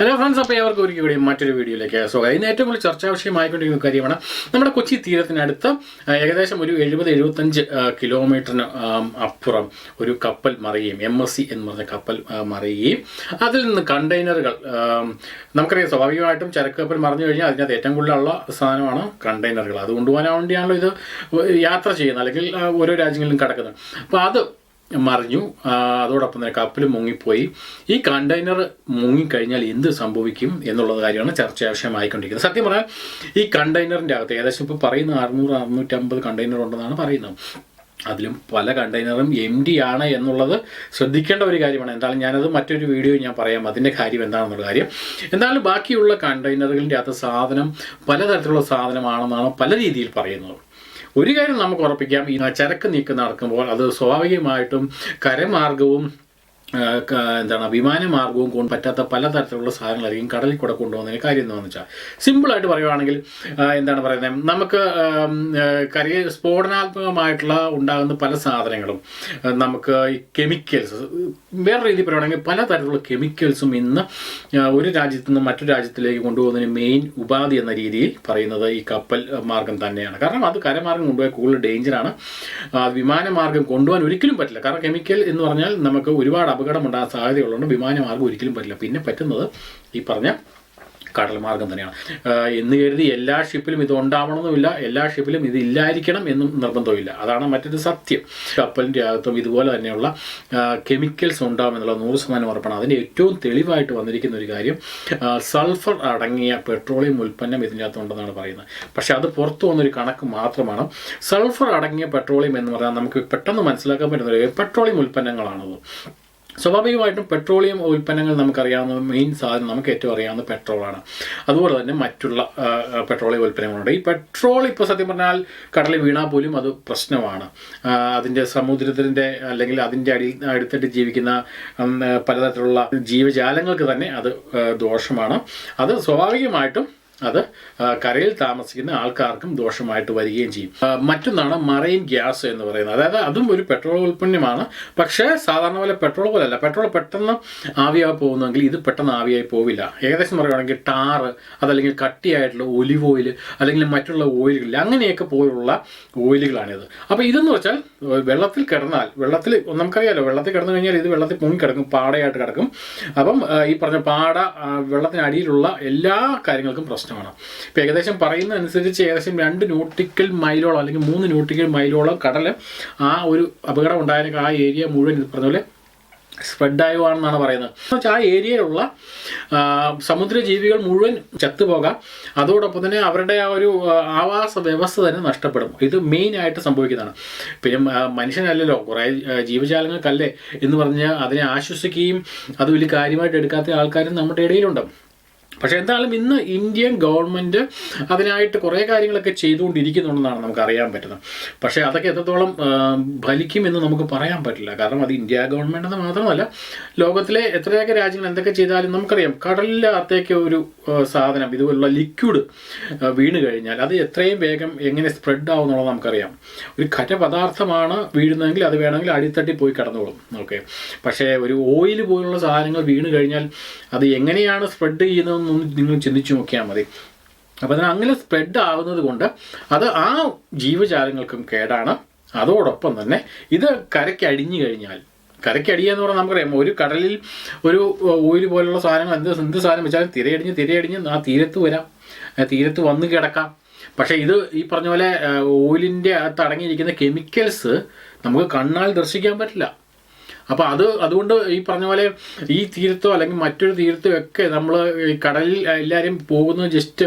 Hello friends അപ്പോൾ അവർക്ക് ഒരിക്കൽ കൂടി മറ്റൊരു വീഡിയോയിലേക്ക് സ്വാഗതം. ഇന്ന് ഏറ്റവും കൂടുതൽ ചർച്ചാ വിഷയമായിക്കൊണ്ടിരിക്കുന്ന കാര്യമാണ് നമ്മുടെ കൊച്ചി തീരത്തിനടുത്ത് ഏകദേശം ഒരു എഴുപത് എഴുപത്തഞ്ച് കിലോമീറ്ററിന് അപ്പുറം ഒരു കപ്പൽ മറിയുകയും എം എസ് സി എന്ന് പറഞ്ഞ കപ്പൽ മറിയുകയും. അതിൽ നിന്ന് കണ്ടെയ്നറുകൾ നമുക്കറിയാം സ്വാഭാവികമായിട്ടും ചരക്ക് കപ്പൽ മറിഞ്ഞു കഴിഞ്ഞാൽ അതിനകത്ത് ഏറ്റവും കൂടുതലുള്ള സാധനമാണ് കണ്ടെയ്നറുകൾ. അത് കൊണ്ടുപോകാൻ വേണ്ടിയാണല്ലോ ഇത് യാത്ര ചെയ്യുന്നത്. അല്ലെങ്കിൽ ഓരോ രാജ്യങ്ങളിലും കിടക്കുന്നത്. അപ്പോൾ അത് മറിഞ്ഞു. അതോടൊപ്പം തന്നെ കപ്പൽ മുങ്ങിപ്പോയി. ഈ കണ്ടെയ്നർ മുങ്ങിക്കഴിഞ്ഞാൽ എന്ത് സംഭവിക്കും എന്നുള്ള കാര്യമാണ് ചർച്ച വിഷയമായിക്കൊണ്ടിരിക്കുന്നത്. സത്യം പറഞ്ഞാൽ ഈ കണ്ടെയ്നറിന്റെ അകത്ത് ഏകദേശം ഇപ്പോൾ പറയുന്ന അറുന്നൂറ് അറുന്നൂറ്റമ്പത് കണ്ടെയ്നർ ഉണ്ടെന്നാണ് പറയുന്നത്. അതിലും പല കണ്ടെയ്നറും എം ഡി ആണ് എന്നുള്ളത് ശ്രദ്ധിക്കേണ്ട ഒരു കാര്യമാണ്. എന്തായാലും ഞാനത് മറ്റൊരു വീഡിയോ ഞാൻ പറയാം. അതിന്റെ കാര്യം എന്താണെന്നുള്ള കാര്യം. എന്തായാലും ബാക്കിയുള്ള കണ്ടെയ്നറുകളിന്റെ അകത്ത് സാധനം പലതരത്തിലുള്ള സാധനമാണെന്നാണ് പല രീതിയിൽ പറയുന്നത്. ഒരു കാര്യം നമുക്ക് ഉറപ്പിക്കാം. ഈ ചരക്ക് നീക്കം നടക്കുമ്പോൾ അത് സ്വാഭാവികമായിട്ടും കരമാർഗവും ആ, വിമാന മാർഗവും കൊണ്ട് പറ്റാത്ത പലതരത്തിലുള്ള സാധനങ്ങളായിരിക്കും കടലിൽ കൂടെ കൊണ്ടുപോകുന്നതിന് കാര്യം എന്താണെന്ന് വെച്ചാൽ സിമ്പിളായിട്ട് പറയുവാണെങ്കിൽ എന്താണ് പറയുന്നത് നമുക്ക് കരി സ്ഫോടനാത്മകമായിട്ടുള്ള ഉണ്ടാകുന്ന പല സാധനങ്ങളും നമുക്ക് ഈ കെമിക്കൽസ് വേറെ രീതിയിൽ പറയുവാണെങ്കിൽ പലതരത്തിലുള്ള കെമിക്കൽസും ഇന്ന് ഒരു രാജ്യത്ത് നിന്ന് മറ്റൊരു രാജ്യത്തിലേക്ക് കൊണ്ടുപോകുന്നതിന് മെയിൻ ഉപാധി എന്ന രീതിയിൽ പറയുന്നത് ഈ കപ്പൽ മാർഗം തന്നെയാണ്. കാരണം അത് കരമാർഗം കൊണ്ടുപോയാൽ കൂടുതൽ ഡേഞ്ചറാണ് വിമാനമാർഗം കൊണ്ടുപോകാൻ ഒരിക്കലും പറ്റില്ല. കാരണം കെമിക്കൽ എന്ന് പറഞ്ഞാൽ നമുക്ക് ഒരുപാട് അപകടം ഉണ്ടാകാൻ സാധ്യതയുള്ളതുകൊണ്ട് വിമാനമാർഗം ഒരിക്കലും പറ്റില്ല പിന്നെ പറ്റുന്നത് ഈ പറഞ്ഞ കടൽ മാർഗം തന്നെയാണ് എന്ന് കരുതി എല്ലാ ഷിപ്പിലും ഇത് ഉണ്ടാവണമെന്നുമില്ല എല്ലാ ഷിപ്പിലും ഇത് ഇല്ലായിരിക്കണം എന്നും നിർബന്ധമില്ല അതാണ് മറ്റൊരു സത്യം. കപ്പലിന്റെ അകത്തും ഇതുപോലെ തന്നെയുള്ള കെമിക്കൽസ് ഉണ്ടാകുമെന്നുള്ള നൂറ് ശതമാനം ഉറപ്പാണ്. അതിന്റെ ഏറ്റവും തെളിവായിട്ട് വന്നിരിക്കുന്ന ഒരു കാര്യം സൾഫർ അടങ്ങിയ പെട്രോളിയം ഉൽപ്പന്നം ഇതിന്റെ അകത്തുണ്ടെന്നാണ് പറയുന്നത്. പക്ഷേ അത് പുറത്തു വന്നൊരു കണക്ക് മാത്രമാണ്. സൾഫർ അടങ്ങിയ പെട്രോളിയം എന്ന് പറഞ്ഞാൽ നമുക്ക് പെട്ടെന്ന് മനസ്സിലാക്കാൻ പറ്റുന്ന പെട്രോളിയം ഉൽപ്പന്നങ്ങളാണത്. സ്വാഭാവികമായിട്ടും പെട്രോളിയം ഉൽപ്പന്നങ്ങൾ നമുക്കറിയാവുന്ന മെയിൻ സാധനം നമുക്ക് ഏറ്റവും അറിയാവുന്ന പെട്രോളാണ് അതുപോലെ തന്നെ മറ്റുള്ള പെട്രോളിയം ഉൽപ്പന്നങ്ങളുണ്ട്. ഈ പെട്രോൾ ഇപ്പോൾ സത്യം പറഞ്ഞാൽ കടലിൽ വീണാൽ പോലും അത് പ്രശ്നമാണ്. അതിന്റെ സമുദ്രത്തിന്റെ അല്ലെങ്കിൽ അതിന്റെ അടി അടുത്തിട്ട് ജീവിക്കുന്ന പലതരത്തിലുള്ള ജീവജാലങ്ങൾക്ക് തന്നെ അത് ദോഷമാണ്. അത് സ്വാഭാവികമായിട്ടും അത് കരയിൽ താമസിക്കുന്ന ആൾക്കാർക്കും ദോഷമായിട്ട് വരികയും ചെയ്യും. മറ്റൊന്നാണ് മറൈൻ ഗ്യാസ് എന്ന് പറയുന്നത്. അതായത് അതും ഒരു പെട്രോൾ ഉൽപ്പന്നമാണ്. പക്ഷേ സാധാരണ പോലെ പെട്രോൾ പോലല്ല. പെട്രോൾ പെട്ടെന്ന് ആവിയായി പോകുന്നെങ്കിൽ ഇത് പെട്ടെന്ന് ആവിയായി പോവില്ല. ഏകദേശം പറയുകയാണെങ്കിൽ ടാറ് അതല്ലെങ്കിൽ കട്ടിയായിട്ടുള്ള ഒലിവ് ഓയിൽ അല്ലെങ്കിൽ മറ്റുള്ള ഓയിലുകൾ അങ്ങനെയൊക്കെ പോലുള്ള ഓയിലുകളാണിത്. അപ്പോൾ ഇതെന്ന് വെച്ചാൽ വെള്ളത്തിൽ കിടന്നാൽ വെള്ളത്തിൽ നമുക്കറിയാലോ വെള്ളത്തിൽ കിടന്നു കഴിഞ്ഞാൽ ഇത് വെള്ളത്തിൽ പൊങ്ങി കിടക്കും പാടയായിട്ട് കിടക്കും. അപ്പം ഈ പറഞ്ഞ പാട വെള്ളത്തിനടിയിലുള്ള എല്ലാ കാര്യങ്ങൾക്കും പ്രശ്നമാണ്. ഇപ്പം ഏകദേശം പറയുന്ന അനുസരിച്ച് ഏകദേശം രണ്ട് ന്യൂട്ടിക്കൽ മൈലോളം അല്ലെങ്കിൽ മൂന്ന് ന്യൂട്ടിക്കൽ മൈലോളം കടൽ ആ ഒരു അപകടം ഉണ്ടായ ആ ഏരിയ മുഴുവൻ പറഞ്ഞപോലെ പറഞ്ഞ പോലെ സ്പ്രെഡായുവാണെന്നാണ് പറയുന്നത്. ആ ഏരിയയിലുള്ള സമുദ്ര ജീവികൾ മുഴുവൻ ചത്തുപോകാം. അതോടൊപ്പം തന്നെ അവരുടെ ആ ഒരു ആവാസ വ്യവസ്ഥ തന്നെ നഷ്ടപ്പെടും. ഇത് മെയിനായിട്ട് സംഭവിക്കുന്നതാണ്. പിന്നെ മനുഷ്യനല്ലല്ലോ. കുറേ ജീവജാലങ്ങൾക്കല്ലേ എന്ന് പറഞ്ഞാൽ അതിനെ ആശ്വസിക്കുകയും അത് വലിയ കാര്യമായിട്ട് എടുക്കാത്ത ആൾക്കാരും നമ്മുടെ ഇടയിലുണ്ട്. പക്ഷേ എന്തായാലും ഇന്ന് ഇന്ത്യൻ ഗവൺമെന്റ് അതിനായിട്ട് കുറേ കാര്യങ്ങളൊക്കെ ചെയ്തുകൊണ്ടിരിക്കുന്നുണ്ടെന്നാണ് നമുക്ക് അറിയാൻ പറ്റുന്നത്. പക്ഷേ അതൊക്കെ എത്രത്തോളം ഫലിക്കുമെന്ന് നമുക്ക് പറയാൻ പറ്റില്ല. കാരണം അത് ഇന്ത്യ ഗവൺമെന്റ് എന്ന് മാത്രമല്ല ലോകത്തിലെ എത്രയൊക്കെ രാജ്യങ്ങൾ എന്തൊക്കെ ചെയ്താലും നമുക്കറിയാം കടലിനകത്തേക്ക് ഒരു സാധനം ഇതുപോലുള്ള ലിക്വിഡ് വീണ് കഴിഞ്ഞാൽ അത് എത്രയും വേഗം എങ്ങനെ സ്പ്രെഡ് ആവും എന്നുള്ളത് നമുക്കറിയാം. ഒരു ഖരപദാർത്ഥമാണ് വീഴുന്നതെങ്കിൽ അത് വേണമെങ്കിൽ അടിത്തട്ടി പോയി കടന്നോളും. ഓക്കെ. പക്ഷേ ഒരു ഓയിൽ പോലുള്ള സാധനങ്ങൾ വീണ് കഴിഞ്ഞാൽ അത് എങ്ങനെയാണ് സ്പ്രെഡ് ചെയ്യുന്നതെന്നൊന്ന് നിങ്ങൾ ചിന്തിച്ചു നോക്കിയാൽ മതി. അപ്പോൾ അതിന് അങ്ങനെ സ്പ്രെഡ് ആവുന്നത് കൊണ്ട് അത് ആ ജീവജാലങ്ങൾക്കും കേടാണ്. അതോടൊപ്പം തന്നെ ഇത് കരയ്ക്ക് അടിഞ്ഞു കഴിഞ്ഞാൽ കരയ്ക്കടിയുക എന്ന് പറഞ്ഞാൽ നമുക്കറിയാം ഒരു കടലിൽ ഒരു ഓയിൽ പോലുള്ള സാധനങ്ങൾ എന്ത് എന്ത് സാധനം വെച്ചാലും തിരയടിഞ്ഞ് തിരയടിഞ്ഞ് ആ തീരത്ത് വരാം. തീരത്ത് വന്ന് കിടക്കാം. പക്ഷേ ഇത് ഈ പറഞ്ഞ പോലെ ഓയിലിന്റെ അകത്ത് അടങ്ങിയിരിക്കുന്ന കെമിക്കൽസ് നമുക്ക് കണ്ണാൽ ദർശിക്കാൻ പറ്റില്ല. അപ്പോൾ അത് അതുകൊണ്ട് ഈ പറഞ്ഞ പോലെ ഈ തീരത്തോ അല്ലെങ്കിൽ മറ്റൊരു തീരത്തോ ഒക്കെ നമ്മൾ കടലിൽ എല്ലാവരും പോകുന്നത് ജസ്റ്റ്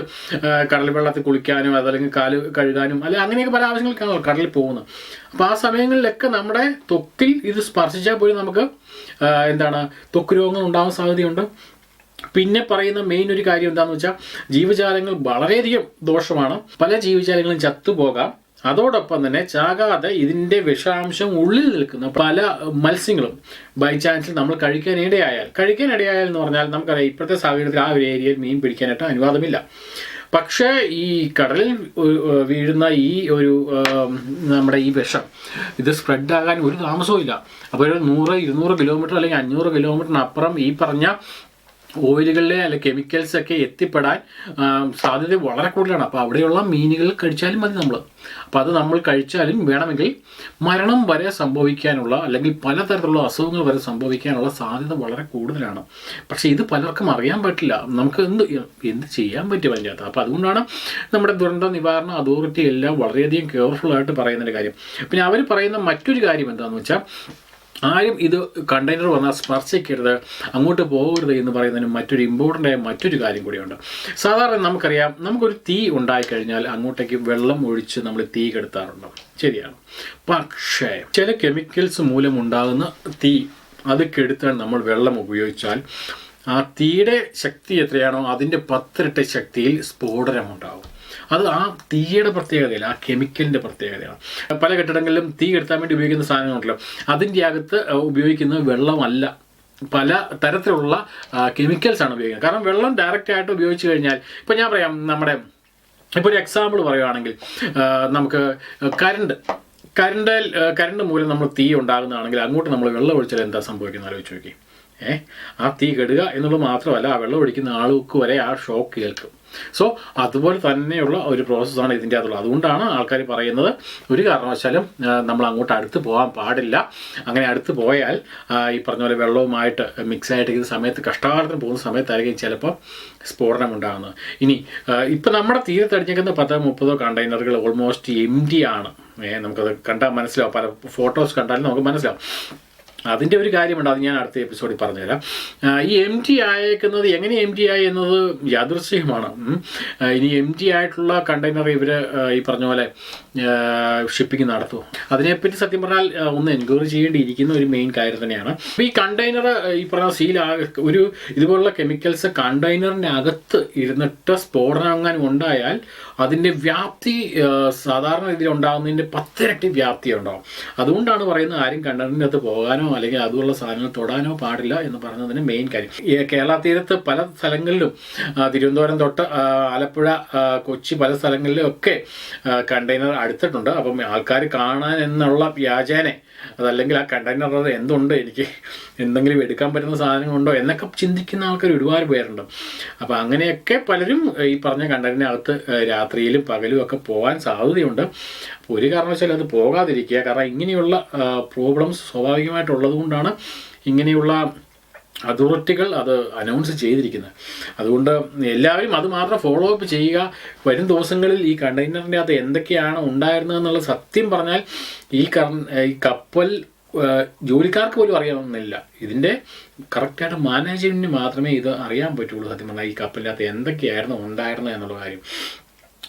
കടൽ വെള്ളത്തിൽ കുളിക്കാനും അതല്ലെങ്കിൽ കാൽ കഴുകാനും അല്ലെ അങ്ങനെയൊക്കെ പല ആവശ്യങ്ങൾക്കാണ് കടലിൽ പോകുന്നത്. അപ്പോൾ ആ സമയങ്ങളിലൊക്കെ നമ്മുടെ തൊക്കിൽ ഇത് സ്പർശിച്ചാൽ പോലും നമുക്ക് എന്താണ് ത്വക്ക് രോഗങ്ങൾ ഉണ്ടാകാൻ സാധ്യതയുണ്ട്. പിന്നെ പറയുന്ന മെയിൻ ഒരു കാര്യം എന്താണെന്ന് വെച്ചാൽ ജീവജാലങ്ങൾ വളരെയധികം ദോഷമാണ്. പല ജീവജാലങ്ങളും ചത്തുപോകാം. അതോടൊപ്പം തന്നെ ചാകാതെ ഇതിന്റെ വിഷാംശം ഉള്ളിൽ നിൽക്കുന്ന പല മത്സ്യങ്ങളും ബൈ ചാൻസിൽ നമ്മൾ കഴിക്കാനിടയായാൽ കഴിക്കാനിടയായാൽ എന്ന് പറഞ്ഞാൽ നമുക്കറിയാം ഇപ്പോഴത്തെ സാഹചര്യത്തിൽ ആ ഒരു ഏരിയയിൽ മീൻ പിടിക്കാനായിട്ട് അനുവാദമില്ല. പക്ഷേ ഈ കടലിൽ വീഴുന്ന ഈ ഒരു നമ്മുടെ ഈ വിഷം ഇത് സ്പ്രെഡ് ആകാൻ ഒരു താമസവും ഇല്ല അപ്പോൾ ഒരു നൂറ് ഇരുന്നൂറ് കിലോമീറ്റർ അല്ലെങ്കിൽ അഞ്ഞൂറ് കിലോമീറ്ററിനപ്പുറം ഈ പറഞ്ഞ ഓയിലുകളിലെ അല്ലെ കെമിക്കൽസ് ഒക്കെ എത്തിപ്പെടാൻ സാധ്യത വളരെ കൂടുതലാണ്. അപ്പോൾ അവിടെയുള്ള മീനുകൾ കഴിച്ചാലും മതി നമ്മൾ അപ്പോൾ അത് നമ്മൾ കഴിച്ചാലും വേണമെങ്കിൽ മരണം വരെ സംഭവിക്കാനുള്ള അല്ലെങ്കിൽ പലതരത്തിലുള്ള അസുഖങ്ങൾ വരെ സംഭവിക്കാനുള്ള സാധ്യത വളരെ കൂടുതലാണ്. പക്ഷേ ഇത് പലർക്കും അറിയാൻ പറ്റില്ല. നമുക്ക് എന്ത് എന്ത് ചെയ്യാൻ പറ്റും അതിന്റെ അകത്ത് അപ്പോൾ അതുകൊണ്ടാണ് നമ്മുടെ ദുരന്ത നിവാരണ അതോറിറ്റി എല്ലാം വളരെയധികം കെയർഫുള്ളായിട്ട് പറയുന്നൊരു കാര്യം. പിന്നെ അവർ പറയുന്ന മറ്റൊരു കാര്യം എന്താണെന്ന് വെച്ചാൽ ആരും ഇത് കണ്ടെയ്നർ വന്നാൽ സ്പർശിക്കരുത് അങ്ങോട്ട് പോകരുത് എന്ന് പറയുന്നതിന് മറ്റൊരു ഇമ്പോർട്ടന്റ് ആയ മറ്റൊരു കാര്യം കൂടിയുണ്ട്. സാധാരണ നമുക്കറിയാം നമുക്കൊരു തീ ഉണ്ടായിക്കഴിഞ്ഞാൽ അങ്ങോട്ടേക്ക് വെള്ളം ഒഴിച്ച് നമ്മൾ തീ കെടുത്താറുണ്ട്. ശരിയാണ്. പക്ഷേ ചില കെമിക്കൽസ് മൂലം ഉണ്ടാകുന്ന തീ അത് കെടുത്താൻ നമ്മൾ വെള്ളം ഉപയോഗിച്ചാൽ ആ തീയുടെ ശക്തി എത്രയാണോ അതിന്റെ പത്തിരട്ട ശക്തിയിൽ സ്ഫോടനമുണ്ടാകും. അത് ആ തീയുടെ പ്രത്യേകതയില്ല ആ കെമിക്കലിന്റെ പ്രത്യേകതയാണ്. പല കെട്ടിടങ്ങളിലും തീ കെടുത്താൻ വേണ്ടി ഉപയോഗിക്കുന്ന സാധനങ്ങളുണ്ടല്ലോ. അതിന്റെ അകത്ത് ഉപയോഗിക്കുന്നത് വെള്ളമല്ല. പല തരത്തിലുള്ള കെമിക്കൽസ് ആണ് ഉപയോഗിക്കുന്നത്. കാരണം വെള്ളം ഡയറക്റ്റ് ആയിട്ട് ഉപയോഗിച്ച് കഴിഞ്ഞാൽ ഇപ്പം ഞാൻ പറയാം നമ്മുടെ ഇപ്പോൾ ഒരു എക്സാമ്പിൾ പറയുകയാണെങ്കിൽ നമുക്ക് കരണ്ട്. കരണ്ട് കരണ്ട് മൂലം നമ്മൾ തീ ഉണ്ടാകുന്നതാണെങ്കിൽ അങ്ങോട്ട് നമ്മൾ വെള്ളം ഒഴിച്ചാൽ എന്താ സംഭവിക്കുന്നത് ആലോചിച്ച് നോക്കി. ഏ? ആ തീ കെടുക എന്നുള്ളത് മാത്രമല്ല ആ വെള്ളം ഒഴിക്കുന്ന ആൾക്ക് വരെ ആ ഷോക്ക് കേൾക്കും. സോ അതുപോലെ തന്നെയുള്ള ഒരു പ്രോസസ്സാണ് ഇതിന്റെ അകത്തുള്ളത്. അതുകൊണ്ടാണ് ആൾക്കാർ പറയുന്നത് ഒരു കാരണവശാലും നമ്മൾ അങ്ങോട്ട് അടുത്ത് പോകാൻ പാടില്ല. അങ്ങനെ അടുത്ത് പോയാൽ ഈ പറഞ്ഞ പോലെ വെള്ളവുമായിട്ട് മിക്സ് ആയിട്ട് ഇരിക്കുന്ന സമയത്ത് കഷ്ടകാലത്തിന് പോകുന്ന സമയത്തായിരിക്കും ചിലപ്പോൾ സ്ഫോടനം ഉണ്ടാകുന്നത്. ഇനി ഇപ്പം നമ്മുടെ തീരത്തടിഞ്ഞേക്കുന്ന പത്തോ മുപ്പതോ കണ്ടെയ്നറുകൾ ഓൾമോസ്റ്റ് എം ആണ്. നമുക്കത് കണ്ടാൽ മനസ്സിലാവും. പല ഫോട്ടോസ് കണ്ടാലും നമുക്ക് മനസ്സിലാവും. അതിന്റെ ഒരു കാര്യമുണ്ട് അത് ഞാൻ അടുത്ത എപ്പിസോഡിൽ പറഞ്ഞുതരാം. ഈ എം ടി ആയേക്കുന്നത് എങ്ങനെ എം ടി ആയി എന്നത് യാദൃശ്യമാണ് ഇനി എം ടി ആയിട്ടുള്ള കണ്ടെയ്നർ ഇവർ ഈ പറഞ്ഞ പോലെ ഷിപ്പിംഗ് നടത്തുമോ അതിനെപ്പറ്റി സത്യം പറഞ്ഞാൽ ഒന്ന് എൻക്വയറി ചെയ്യേണ്ടിയിരിക്കുന്ന ഒരു മെയിൻ കാര്യം തന്നെയാണ്. ഈ കണ്ടെയ്നർ ഈ പറഞ്ഞ സീൽ ഒരു ഇതുപോലുള്ള കെമിക്കൽസ് കണ്ടെയ്നറിനകത്ത് ഇരുന്നിട്ട് സ്ഫോടനം ഉണ്ടായാൽ അതിന്റെ വ്യാപ്തി സാധാരണ രീതിയിൽ ഉണ്ടാകുന്നതിന്റെ പത്തിരട്ടി വ്യാപ്തി ഉണ്ടാവും അതുകൊണ്ടാണ് പറയുന്നത് ആരും കണ്ടെയ്നറിനകത്ത് പോകാനോ അല്ലെങ്കിൽ അതുള്ള സാധനങ്ങൾ തൊടാനോ പാടില്ല എന്ന് പറഞ്ഞതിന് മെയിൻ കാര്യം. ഈ കേരള തീരത്ത് പല സ്ഥലങ്ങളിലും തിരുവനന്തപുരം തൊട്ട് ആലപ്പുഴ കൊച്ചി പല സ്ഥലങ്ങളിലും ഒക്കെ കണ്ടെയ്നർ അടുത്തിട്ടുണ്ട്. അപ്പം ആൾക്കാർ കാണാൻ എന്നുള്ള വ്യാജേനെ അതല്ലെങ്കിൽ ആ കണ്ടെയ്നർ എന്തുണ്ട് എനിക്ക് എന്തെങ്കിലും എടുക്കാൻ പറ്റുന്ന സാധനങ്ങളുണ്ടോ എന്നൊക്കെ ചിന്തിക്കുന്ന ആൾക്കാർ ഒരുപാട് പേരുണ്ട്. അപ്പോൾ അങ്ങനെയൊക്കെ പലരും ഈ പറഞ്ഞ കണ്ടെയ്നറിനകത്ത് രാത്രിയിലും പകലും ഒക്കെ പോകാൻ സാധ്യതയുണ്ട്. ഒരു കാരണവശാലും അത് പോകാതിരിക്കുക. കാരണം ഇങ്ങനെയുള്ള പ്രോബ്ലംസ് സ്വാഭാവികമായിട്ടുള്ളത് കൊണ്ടാണ് ഇങ്ങനെയുള്ള അതോറിറ്റികൾ അത് അനൗൺസ് ചെയ്തിരിക്കുന്നത്. അതുകൊണ്ട് എല്ലാവരും അത് മാത്രം ഫോളോ അപ്പ് ചെയ്യുക. വരും ദിവസങ്ങളിൽ ഈ കണ്ടെയ്നറിന്റെ അകത്ത് എന്തൊക്കെയാണ് ഉണ്ടായിരുന്നതെന്നുള്ള സത്യം പറഞ്ഞാൽ ഈ കർ- ഈ കപ്പൽ ജോലിക്കാർക്ക് പോലും അറിയാവുന്നില്ല. ഇതിന്റെ കറക്റ്റായിട്ട് മാനേജ്മെന്റിന് മാത്രമേ ഇത് അറിയാൻ പറ്റുള്ളൂ സത്യം പറഞ്ഞാൽ ഈ കപ്പലിനകത്ത് എന്തൊക്കെയായിരുന്നു ഉണ്ടായിരുന്നത് എന്നുള്ള കാര്യം.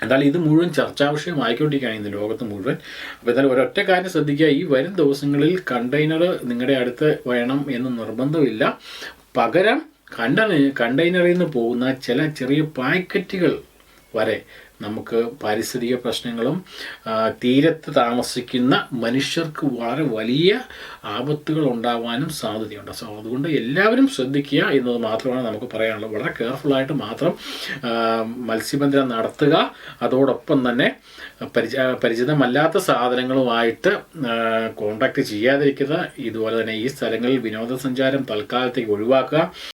എന്നാൽ ഇത് മുഴുവൻ ചർച്ചാ വിഷയമായിക്കൊണ്ടിരിക്കുകയാണ് ഇന്ന് ലോകത്ത് മുഴുവൻ. അപ്പോൾ എന്തായാലും ഒരൊറ്റ കാര്യം ശ്രദ്ധിക്കുക ഈ വരും ദിവസങ്ങളിൽ കണ്ടെയ്നർ നിങ്ങളുടെ അടുത്ത് വേണം എന്ന് നിർബന്ധമില്ല. പകരം കണ്ടെയ്നറിൽ നിന്ന് പോകുന്ന ചില ചെറിയ പാക്കറ്റുകൾ വരെ നമുക്ക് പാരിസ്ഥിതിക പ്രശ്നങ്ങളും തീരത്ത് താമസിക്കുന്ന മനുഷ്യർക്ക് വളരെ വലിയ ആപത്തുകൾ ഉണ്ടാവാനും സാധ്യതയുണ്ട്. സോ അതുകൊണ്ട് എല്ലാവരും ശ്രദ്ധിക്കുക എന്നത് മാത്രമാണ് നമുക്ക് പറയാനുള്ളത്. വളരെ കെയർഫുള്ളായിട്ട് മാത്രം മത്സ്യബന്ധനം നടത്തുക. അതോടൊപ്പം തന്നെ പരിച പരിചിതമല്ലാത്ത സാധനങ്ങളുമായിട്ട് കോണ്ടാക്ട് ചെയ്യാതിരിക്കുക. ഇതുപോലെ തന്നെ ഈ സ്ഥലങ്ങളിൽ വിനോദസഞ്ചാരം തൽക്കാലത്തേക്ക് ഒഴിവാക്കുക.